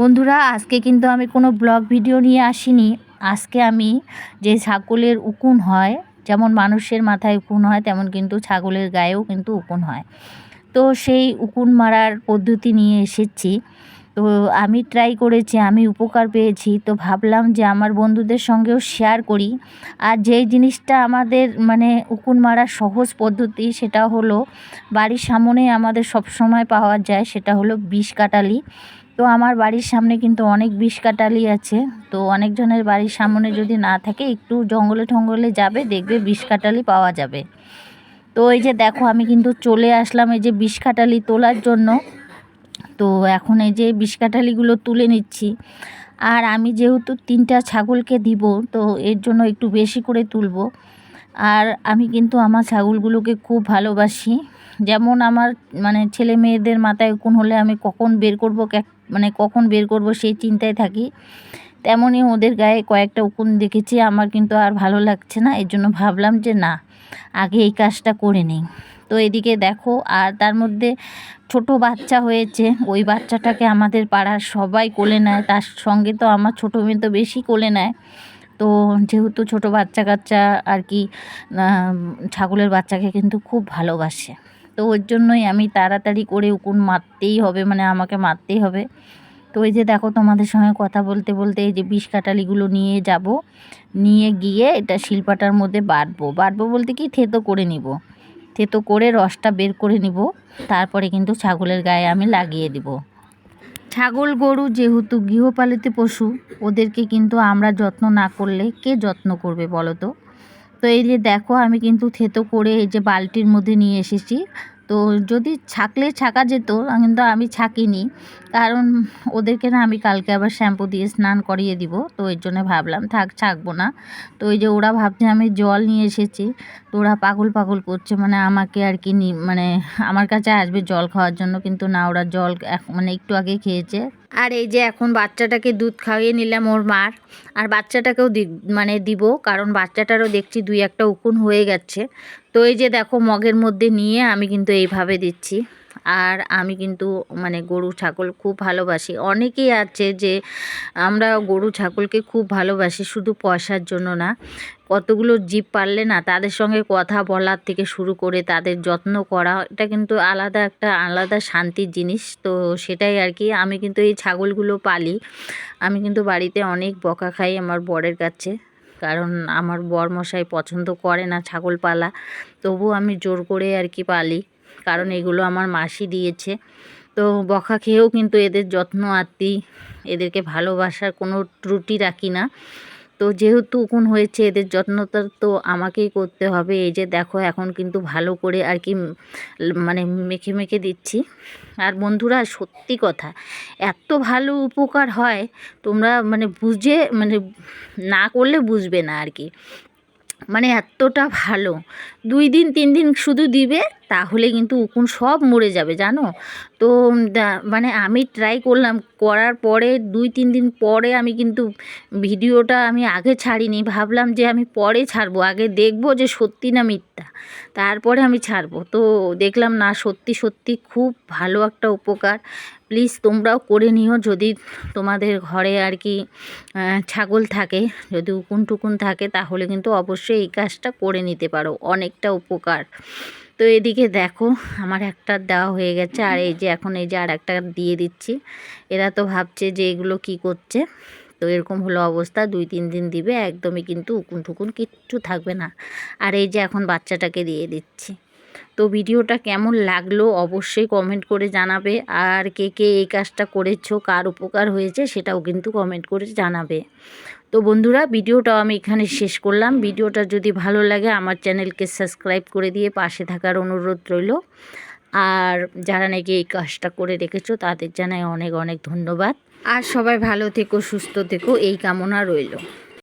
বন্ধুরা, আজকে কিন্তু আমি কোনো ব্লগ ভিডিও নিয়ে আসিনি। আজকে আমি যে ছাগলের উকুন হয়, যেমন মানুষের মাথায় উকুন হয়, তেমন কিন্তু ছাগলের গায়েও কিন্তু উকুন হয়। তো সেই উকুন মারার পদ্ধতি নিয়ে এসেছি। তো আমি ট্রাই করেছি, আমি উপকার পেয়েছি। তো ভাবলাম যে আমার বন্ধুদের সঙ্গেও শেয়ার করি। আর যেই জিনিসটা আমাদের মানে উকুন মারার সহজ পদ্ধতি সেটা হলো, বাড়ির সামনে আমাদের সব সময় পাওয়া যায় সেটা হলো বিষ কাটালি। তো আমার বাড়ির সামনে কিন্তু অনেক বিষ কাটালি আছে। তো অনেকজনের বাড়ির সামনে যদি না থাকে, একটু জঙ্গলে ঠঙ্গলে যাবে, দেখবে বিষ কাটালি পাওয়া যাবে। তো এই যে দেখো, আমি কিন্তু চলে আসলাম এই যে বিষ কাটালি তোলার জন্য। তো এখন এই যে বিষ কাঁঠালিগুলো তুলে নিচ্ছি। আর আমি যেহেতু তিনটা ছাগলকে দিব, তো এর জন্য একটু বেশি করে তুলব। আর আমি কিন্তু আমার ছাগলগুলোকে খুব ভালোবাসি। যেমন আমার মানে ছেলে মেয়েদের মাথায় কোন হলে আমি কখন বের করব মানে কখন বের করব সেই চিন্তায় থাকি। তেমনই ওদের গায়ে কয়েকটা উকুন দেখেছি, আমার কিন্তু আর ভালো লাগছে না, এর জন্য ভাবলাম যে না, আগে এই কাজটা করে নিই। তো এদিকে দেখো, আর তার মধ্যে ছোট বাচ্চা হয়েছে, ওই বাচ্চাটাকে আমাদের পাড়ার সবাই কোলে নেয়, তার সঙ্গে তো আমার ছোটো মেয়ে তো বেশি কোলে নেয়। তো যেহেতু ছোট বাচ্চা কাচ্চা আর কি ছাগলের বাচ্চাকে কিন্তু খুব ভালোবাসে। তো ওর জন্যই আমি তাড়াতাড়ি করে উকুন মারতেই হবে মানে আমাকে মারতেই হবে। তো এই যে দেখো তোমাদের সঙ্গে কথা বলতে বলতে এই যে বিষ কাটালিগুলো নিয়ে যাব। নিয়ে গিয়ে এটা শিলপাটার মধ্যে বাটবো। বাটবো বলতে কি থেতো করে নিব। থেতো করে রসটা বের করে নিব। তারপরে কিন্তু ছাগলের গায়ে আমি লাগিয়ে দিব। ছাগল গরু যেহেতু গৃহপালিত পশু, ওদেরকে কিন্তু আমরা যত্ন না করলে কে যত্ন করবে বলো তো? তো এই যে দেখো আমি কিন্তু থেতো করে এই যে বালতির মধ্যে নিয়ে এসেছি। তো যদি ছাকলে ছাকা যেত, কিন্তু আমি ছাকিনি। কারণ ওদেরকে না আমি কালকে আবার শ্যাম্পু দিয়ে স্নান করিয়ে দিব, তো এর জন্য ভাবলাম থাক ছাকবো না। তো এই যে ওরা ভাবছে আমি জল নিয়ে এসেছি, তো ওরা পাগল পাগল করছে মানে আমাকে আর কি মানে আমার কাছে আসবে জল খাওয়ার জন্য, কিন্তু না ওরা জল মানে একটু আগে খেয়েছে। আর এই যে এখন বাচ্চাটাকে দুধ খাইয়ে নিলাম ওর মার, আর বাচ্চাটাকেও মানে দিব, কারণ বাচ্চাটারও দেখছি দুই একটা উকুন হয়ে গেছে। তো এই যে দেখো, মগের মধ্যে নিয়ে আমি কিন্তু এইভাবে দিচ্ছি। আর আমি কিন্তু মানে গরু, ছাগল খুব ভালোবাসি। অনেকেই আছে যে আমরা গরু, ছাগলকে খুব ভালোবাসি, শুধু পয়সার জন্য না। কতগুলো জীব পারলে না তাদের সঙ্গে কথা বলার থেকে শুরু করে তাদের যত্ন করা, এটা কিন্তু আলাদা একটা আলাদা শান্তির জিনিস। তো সেটাই আর কি, আমি কিন্তু এই ছাগলগুলো পালি। আমি কিন্তু বাড়িতে অনেক বকা খাই আমার বরের কাছে, কারণ আমার বর মশাই পছন্দ করে না ছাগল পালা। তবু আমি জোর করে আর কি পালি। কারণ এগুলো আমার মাসি দিয়েছে। তো বকা খেয়েও কিন্তু এদের যত্ন আত্মি এদেরকে ভালোবাসার কোনো ত্রুটি রাখি না। তো যেহেতু উকুন হয়েছে, এদের যত্নটা তো আমাকেই করতে হবে। এই যে দেখো, এখন কিন্তু ভালো করে আর কি মানে মেখে মেখে দিচ্ছি। আর বন্ধুরা, সত্যি কথা, এত ভালো উপকার হয়, তোমরা মানে বুঝে মানে না করলে বুঝবে না আর কি। মানে এতটা ভালো দুই দিন, তিন দিন শুধু দিবে, তাহলে কিন্তু উকুন সব মরে যাবে, জানো? তো মানে আমি ট্রাই করলাম, করার পরে দুই, তিন দিন পরে আমি কিন্তু ভিডিওটা আমি আগে ছাড়িনি, ভাবলাম যে আমি পরে ছাড়বো, আগে দেখব যে সত্যি না মিথ্যা। তারপরে আমি ছাড়বো, তো দেখলাম না, সত্যি সত্যি খুব ভালো একটা উপকার। প্লিজ তোমরাও করে নিও, যদি তোমাদের ঘরে আর কি ছাগল থাকে, যদি উকুন টুকুন থাকে, তাহলে কিন্তু অবশ্যই এই কাজটা করে নিতে পারো অনেকটা উপকার। তো এদিকে দেখো, আমার একটা দেওয়া হয়ে গেছে। আর এই যে এখন এই যে আর একটা দিয়ে দিচ্ছি। এরা তো ভাবছে যে এগুলো কি করছে। তো এরকম হলো অবস্থা। দুই, তিন দিন দিবে, একদমই কিন্তু উকুন ঠুকুন কিচ্ছু থাকবে না। আর এই যে এখন বাচ্চাটাকে দিয়ে দিচ্ছি। তো ভিডিওটা কেমন লাগল অবশ্যই কমেন্ট করে জানাবে। আর কে কে এই কাজটা করেছ, কার উপকার হয়েছে সেটাও কিন্তু কমেন্ট করে জানাবে। তো বন্ধুরা, ভিডিওটাও আমি এখানে শেষ করলাম। ভিডিওটা যদি ভালো লাগে আমার চ্যানেলকে সাবস্ক্রাইব করে দিয়ে পাশে থাকার অনুরোধ রইল। আর যারা নাকি এই কাজটা করে রেখেছো তাদের জানাই অনেক অনেক ধন্যবাদ। আর সবাই ভালো থেকো, সুস্থ থেকো, এই কামনা রইল।